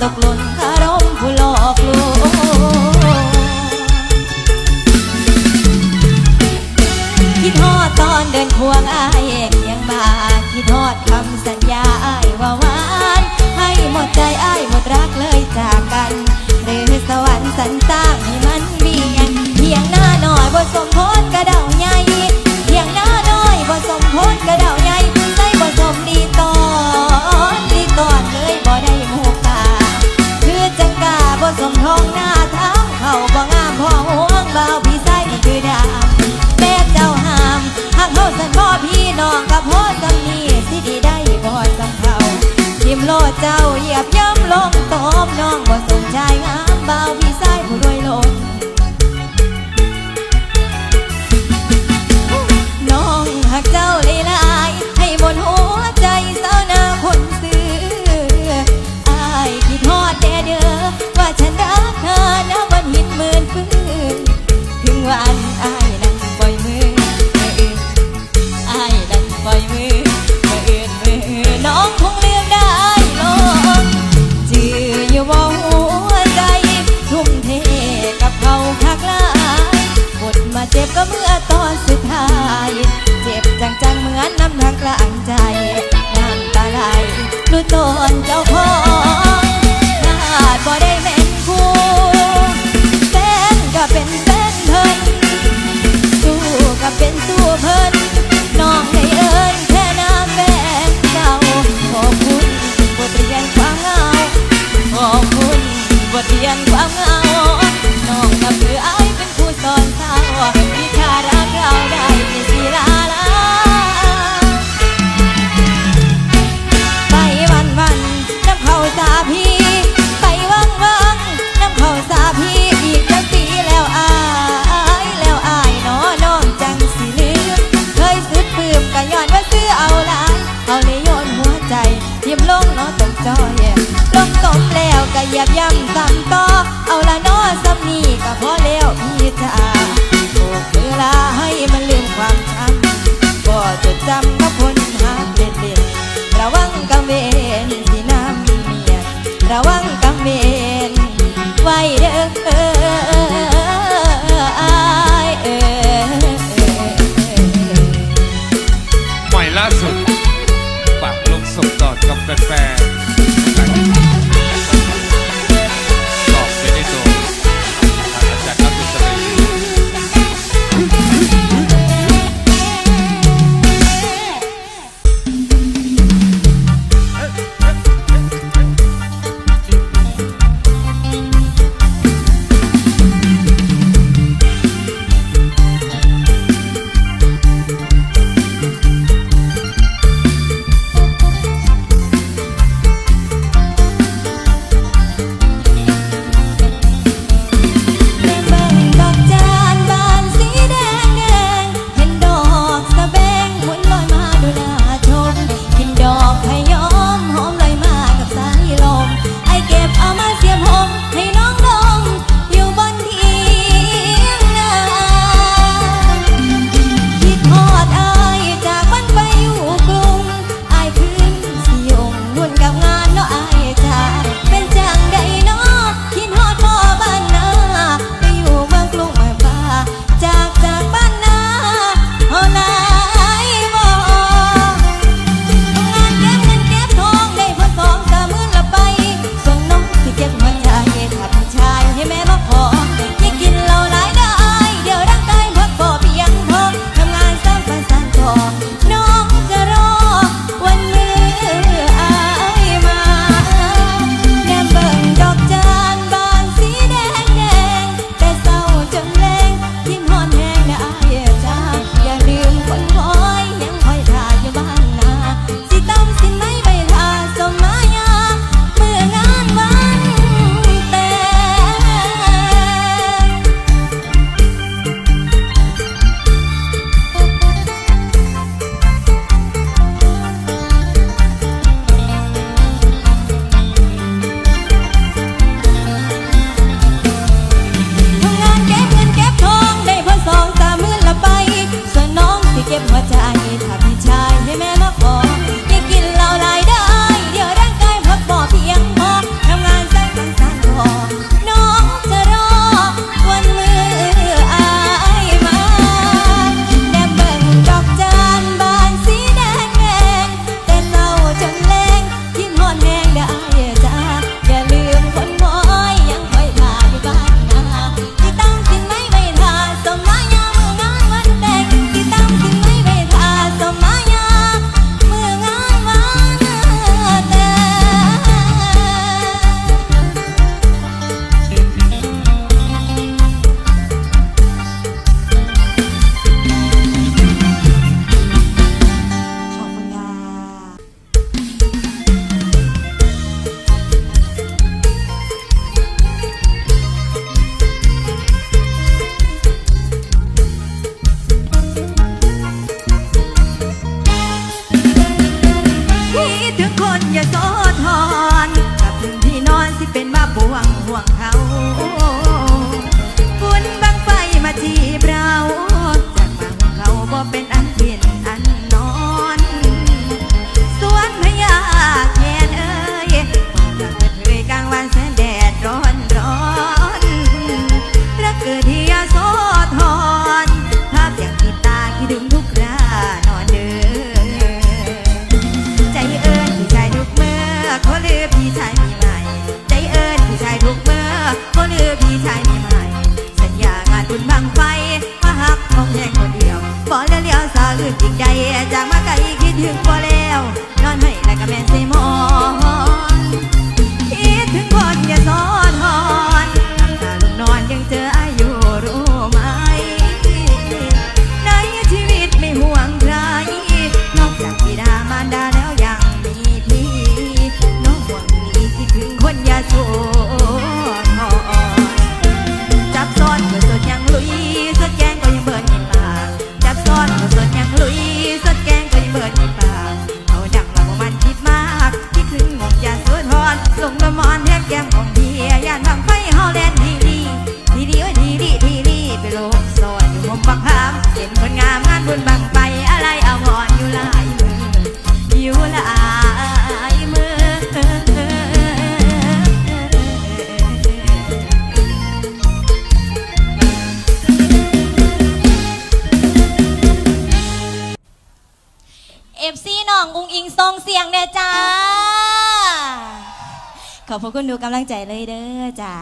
落泪。 เจ้าเหยียบย่ำลงตอมน้องบ่สนใจงามบ่าว of จอยลงตบแล้วก็เหยียบย่ำซ้ำต่อเอาละน้อซ้ำนี่ก็พอแล้วพี่จ้าโอ้เวลาให้มันลืมความช้ำก็จดจำกับคน ขอบคุณดูกำลังใจเลยเด้อจ้า